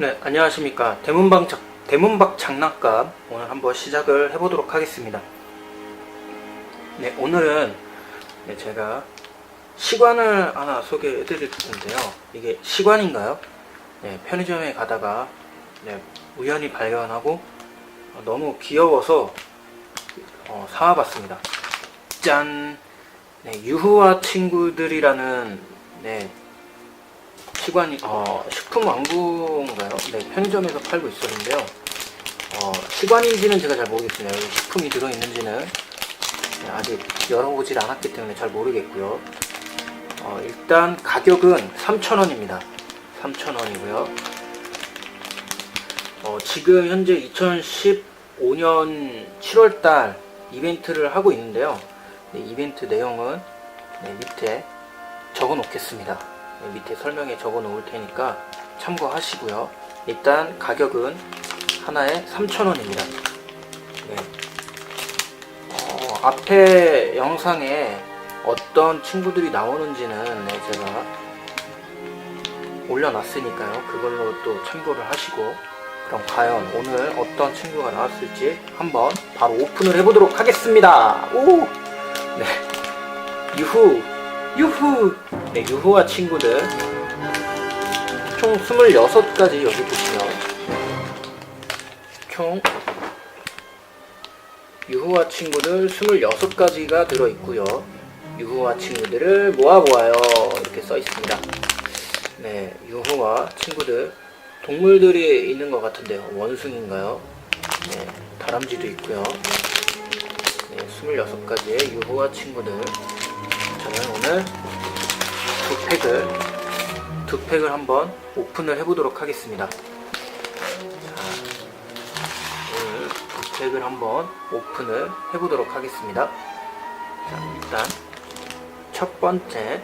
네, 안녕하십니까. 대문방 작, 대문박 장난감 오늘 한번 시작을 해보도록 하겠습니다. 네, 오늘은 네, 제가 시관을 하나 소개해 드릴 텐데요. 이게 시관인가요? 네, 편의점에 가다가 네, 우연히 발견하고 어, 너무 귀여워서 어, 사와봤습니다. 짠! 네, 유후와 친구들이라는 네, 시관이 어, 식품 왕국인가요? 네, 편의점에서 팔고 있었는데요. 어, 시관인지는 제가 잘 모르겠습니다. 식품이 들어있는지는 네, 아직 열어보질 않았기 때문에 잘 모르겠고요. 어, 일단 가격은 3,000원입니다. 3,000원이고요. 어, 지금 현재 2015년 7월달 이벤트를 하고 있는데요. 네, 이벤트 내용은 네, 밑에 적어 놓겠습니다. 네, 밑에 설명에 적어 놓을 테니까 참고하시고요. 일단 가격은 하나에 3,000원입니다. 네. 어, 앞에 영상에 어떤 친구들이 나오는지는 네, 제가 올려놨으니까요. 그걸로 또 참고를 하시고 그럼 과연 오늘 어떤 친구가 나왔을지 한번 바로 오픈을 해보도록 하겠습니다. 오! 네. 유후! 유후! 네, 유후와 친구들. 총 26가지 여기 보시면. 총 유후와 친구들 26가지가 들어있고요. 유후와 친구들을 모아보아요. 이렇게 써 있습니다. 네, 유후와 친구들. 동물들이 있는 것 같은데요. 원숭인가요? 네, 다람쥐도 있고요. 네, 26가지의 유후와 친구들. 저는 오늘 두 팩을, 두 팩을 한번 오픈을 해보도록 하겠습니다. 자, 오늘 두 팩을 한번 오픈을 해보도록 하겠습니다. 자, 일단 첫 번째.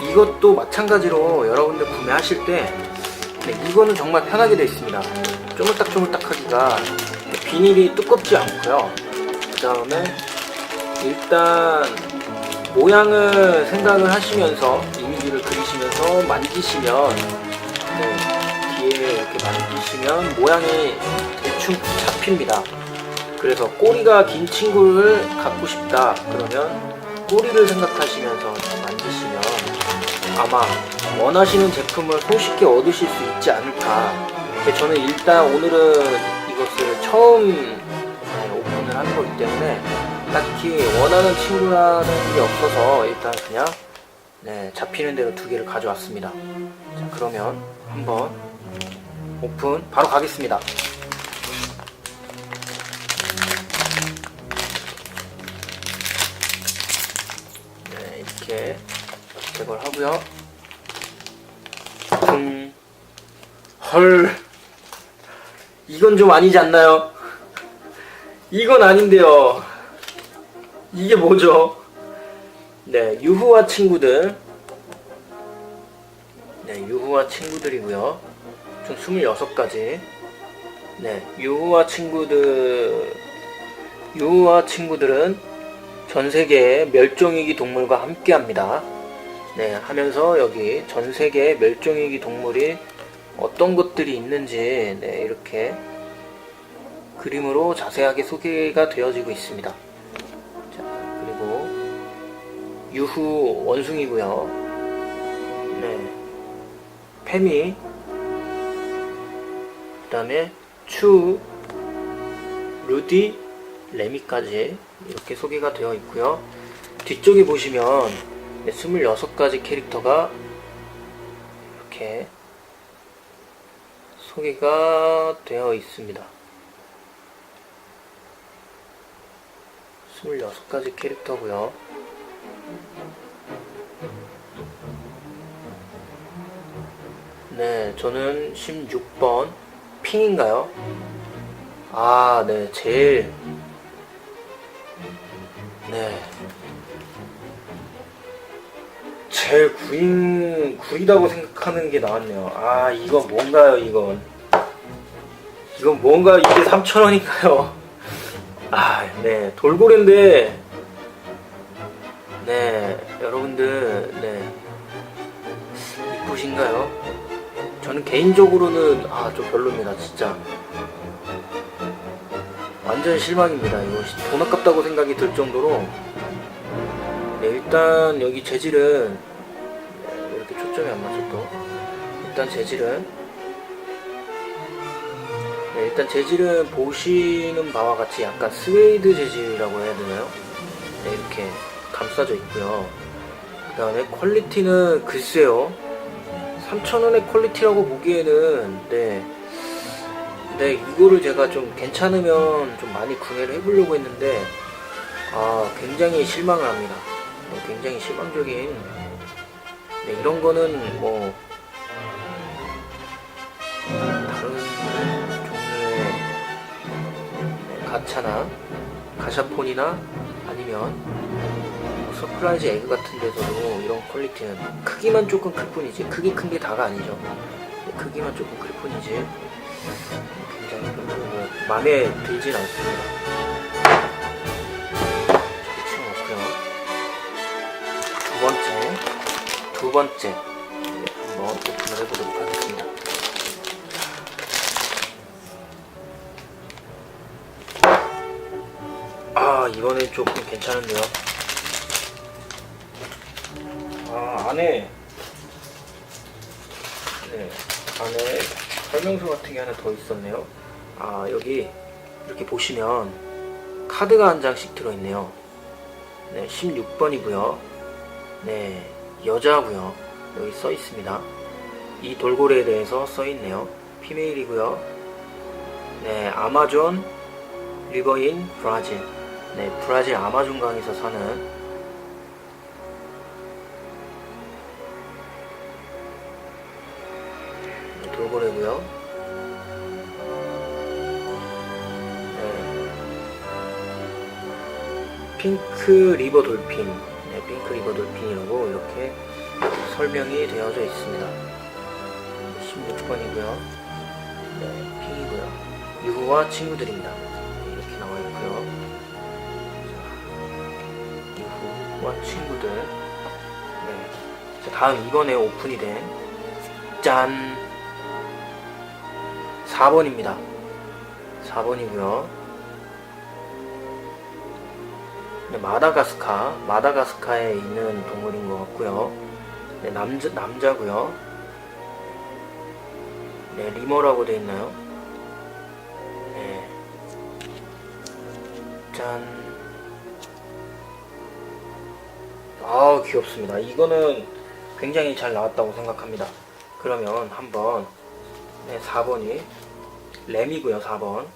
네, 이것도 마찬가지로 여러분들 구매하실 때 네, 이거는 정말 편하게 되어 있습니다. 쪼물딱쪼물딱 하기가 비닐이 두껍지 않고요. 그 다음에 일단 모양을 생각을 하시면서 이미지를 그리시면서 만지시면 네, 뒤에 이렇게 만지시면 모양이 대충 잡힙니다. 그래서 꼬리가 긴 친구를 갖고 싶다 그러면 꼬리를 생각하시면서 만지시면 아마 원하시는 제품을 손쉽게 얻으실 수 있지 않을까. 저는 일단 오늘은 처음 네, 오픈을 하는 거기 때문에 딱히 원하는 친구라는 게 없어서 일단 그냥 네, 잡히는 대로 두 개를 가져왔습니다. 자, 그러면 한번 오픈 바로 가겠습니다. 네, 이렇게 제걸 하고요. 퉁. 헐. 이건 좀 아니지 않나요? 이건 아닌데요. 이게 뭐죠? 네, 유후와 친구들. 네, 유후와 친구들이고요. 총 26가지. 네, 유후와 친구들. 유후와 친구들은 전 세계의 멸종위기 동물과 함께 합니다. 네, 하면서 여기 전 세계의 멸종위기 동물이 어떤 것들이 있는지 네, 이렇게 그림으로 자세하게 소개가 되어지고 있습니다. 자, 그리고 유후 원숭이고요. 네. 페미 그다음에 추 루디 레미까지 이렇게 소개가 되어 있고요. 뒤쪽에 보시면 네, 26가지 캐릭터가 이렇게 소개가 되어 있습니다. 26가지 캐릭터고요. 네, 저는 16번 핑인가요? 아, 네, 제일 네. 제일 구인, 구리다고 생각하는 게 나왔네요. 아, 이건 뭔가요, 이건? 이건 뭔가 이게 3,000원인가요? 아, 네. 돌고래인데, 네, 여러분들, 네. 이쁘신가요? 저는 개인적으로는, 아, 좀 별로입니다, 진짜. 완전 실망입니다. 이거 돈 아깝다고 생각이 들 정도로. 네, 일단 여기 재질은, 이렇게 초점이 안 또. 일단 재질은, 네, 일단 재질은 보시는 바와 같이 약간 스웨이드 재질이라고 해야 되나요? 네, 이렇게 감싸져 있고요. 그 다음에 퀄리티는 글쎄요. 3,000원의 퀄리티라고 보기에는, 네. 네, 이거를 제가 좀 괜찮으면 좀 많이 구매를 해보려고 했는데, 아, 굉장히 실망을 합니다. 네, 굉장히 실망적인, 네, 이런 거는 뭐, 다른 종류의 네, 가차나 가샤폰이나 아니면 뭐 서프라이즈 에그 같은 데서도 이런 퀄리티는 크기만 조금 클 뿐이지 크기 큰 게 다가 아니죠. 네, 크기만 조금 클 뿐이지 굉장히 별로 뭐 마음에 들진 않습니다 두 번째. 네, 한번 오픈을 해보도록 하겠습니다. 아 이번엔 조금 괜찮은데요? 아 안에. 네 안에 설명서 같은 게 하나 더 있었네요. 아 여기 이렇게 보시면 카드가 한 장씩 들어있네요. 네 16번이고요. 네 여자고요. 여기 써 있습니다. 이 돌고래에 대해서 써 있네요. 피메일이고요. 네 아마존 리버인 브라질. 네, 브라질 아마존 강에서 사는 네, 돌고래고요. 네. 핑크 리버 돌핀, 네, 핑크 리버 돌핀이라고 이렇게 설명이 되어져 있습니다. 16번이고요. 네, 핑이고요. 유후와 친구들입니다. 네, 이렇게 나와 있고요. 유후와 친구들. 네. 자, 다음 이번에 오픈이 된 짠! 4번입니다. 4번이고요. 네, 마다가스카, 마다가스카에 있는 동물인 것 같고요. 네, 남자 남자고요. 네, 리머라고 돼 있나요? 네. 짠. 아, 귀엽습니다. 이거는 굉장히 잘 나왔다고 생각합니다. 그러면 한번 네, 4번이 램이고요. 4번.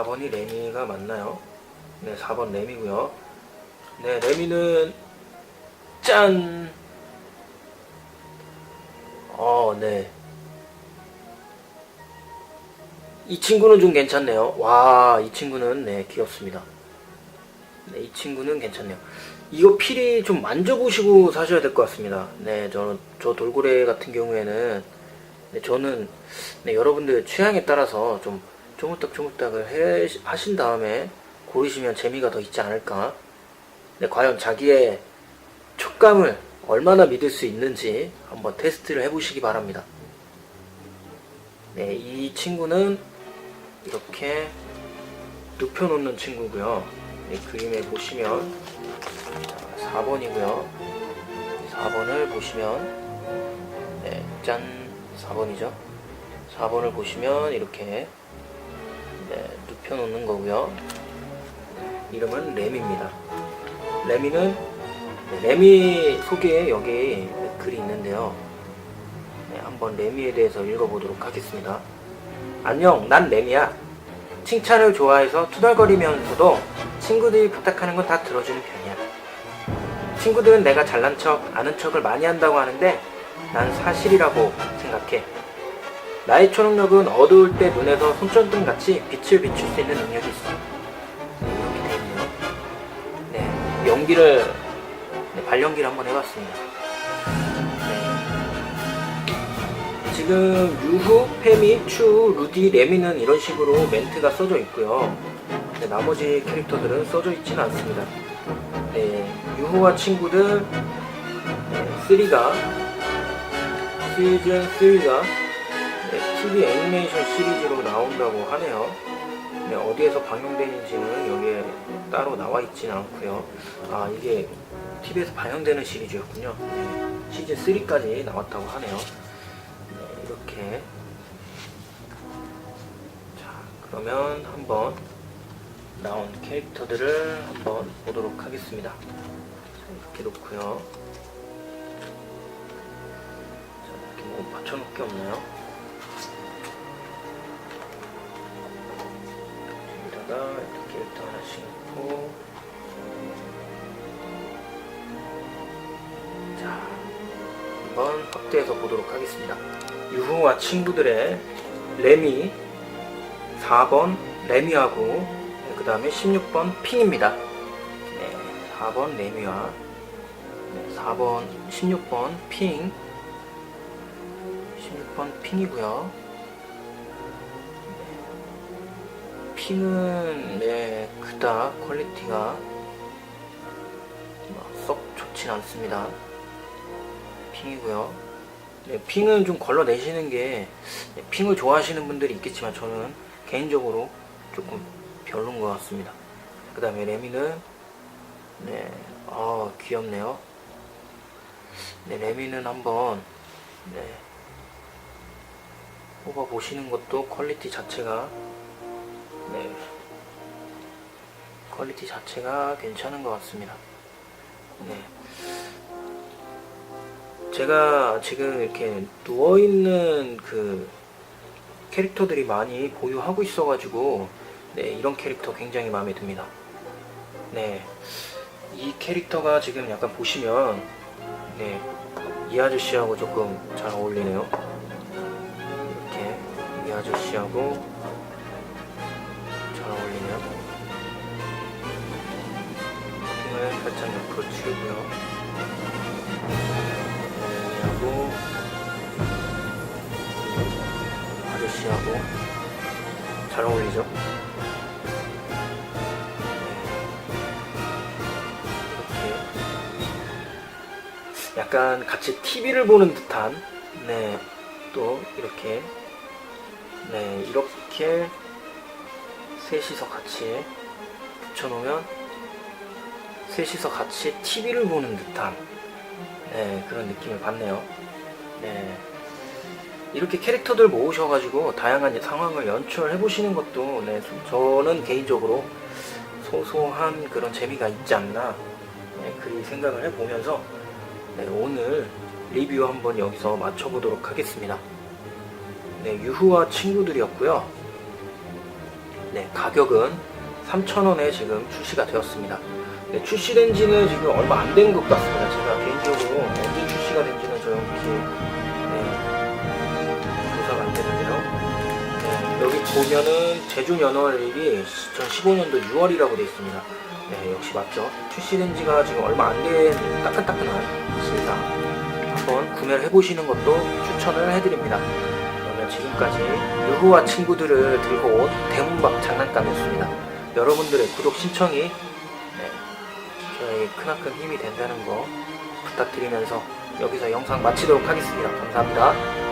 4번이 레미가 맞나요? 네, 4번 레미고요. 네, 레미는 짠. 어, 네. 이 친구는 좀 괜찮네요. 와, 이 친구는 네, 귀엽습니다. 네, 이 친구는 괜찮네요. 이거 필히 좀 만져보시고 사셔야 될 것 같습니다. 네, 저는 저 돌고래 같은 경우에는 네, 저는 네, 여러분들 취향에 따라서 좀 조물딱 조물딱을 해, 하신 다음에 고르시면 재미가 더 있지 않을까. 네, 과연 자기의 촉감을 얼마나 믿을 수 있는지 한번 테스트를 해보시기 바랍니다. 네, 이 친구는 이렇게 눕혀놓는 친구고요. 네, 그림에 보시면 4번이고요. 4번을 보시면 네, 짠 4번이죠. 4번을 보시면 이렇게 네, 눕혀놓는 거고요. 이름은 램입니다. 레미는 네, 레미 소개에 여기 글이 있는데요. 네, 한번 레미에 대해서 읽어보도록 하겠습니다. 안녕, 난 레미야. 칭찬을 좋아해서 투덜거리면서도 친구들이 부탁하는 건 다 들어주는 편이야. 친구들은 내가 잘난 척, 아는 척을 많이 한다고 하는데 난 사실이라고 생각해. 나의 초능력은 어두울 때 눈에서 손전등 같이 빛을 비출 수 있는 능력이. 네, 이렇게 돼 있네요. 네, 연기를 네, 발연기를 한번 해봤습니다. 네. 지금 유후, 페미, 추, 루디, 레미는 이런 식으로 멘트가 써져 있고요. 네, 나머지 캐릭터들은 써져 있지는 않습니다. 네, 유호와 친구들 네, 3가 시즌 3가 네, TV 애니메이션 시리즈로 나온다고 하네요. 네, 어디에서 방영되는지는 여기에 따로 나와 있지는 않고요. 아 이게 TV에서 방영되는 시리즈였군요. 네, 시즌 3까지 나왔다고 하네요. 네, 이렇게 자 그러면 한번 나온 캐릭터들을 한번 보도록 하겠습니다. 자, 이렇게 놓고요. 자, 이렇게 뭐 받쳐놓을 게 없나요? 여기다가 이렇게 캐릭터 하나씩 놓고 자 한번 확대해서 보도록 하겠습니다. 유후와 친구들의 레미 4번 레미하고 그 다음에 16번 핑입니다. 네, 4번 레미와 네, 4번 16번 핑 16번 핑이고요. 핑은 네 그닥 퀄리티가 뭐썩 좋진 않습니다. 핑이고요. 네, 핑은 좀 걸러내시는 게 네, 핑을 좋아하시는 분들이 있겠지만 저는 개인적으로 조금 별론 것 같습니다. 그 다음에 레미는 네, 아 귀엽네요. 네, 레미는 한번 네, 뽑아 보시는 것도 퀄리티 자체가 네, 퀄리티 자체가 괜찮은 것 같습니다. 네. 제가 지금 이렇게 누워있는 그 캐릭터들이 많이 보유하고 있어가지고 네, 이런 캐릭터 굉장히 마음에 듭니다. 네. 이 캐릭터가 지금 약간 보시면 네, 이 아저씨하고 조금 잘 어울리네요. 이렇게 이 아저씨하고 핑을 살짝 옆으로 치우고요. 하고 아저씨하고 잘 어울리죠? 이렇게 약간 같이 TV를 보는 듯한 네, 또 이렇게 네, 이렇게 셋이서 같이 붙여놓으면 셋이서 같이 TV를 보는 듯한 네, 그런 느낌을 받네요. 네. 이렇게 캐릭터들 모으셔가지고 다양한 상황을 연출해 보시는 것도 네, 저는 개인적으로 소소한 그런 재미가 있지 않나 네, 그리 생각을 해보면서 네, 오늘 리뷰 한번 여기서 마쳐보도록 하겠습니다. 네, 유후와 친구들이었고요. 네, 가격은 3,000원에 지금 출시가 되었습니다. 네, 출시된 지는 지금 얼마 안 된 것 같습니다. 제가 개인적으로 언제 출시가 된지는 정확히 네, 조사가 안 되는데요. 네, 여기 보면은 제주 연월일이 2015년도 6월이라고 되어 있습니다. 네, 역시 맞죠. 출시된 지가 지금 얼마 안 된 따끈따끈한 신상 한번 구매를 해보시는 것도 추천을 해드립니다. 그러면 지금까지 유후와 친구들을 들고 온 대문박 장난감이었습니다. 여러분들의 구독 신청이 네, 저에게 크나큰 힘이 된다는 거 부탁드리면서 여기서 영상 마치도록 하겠습니다. 감사합니다.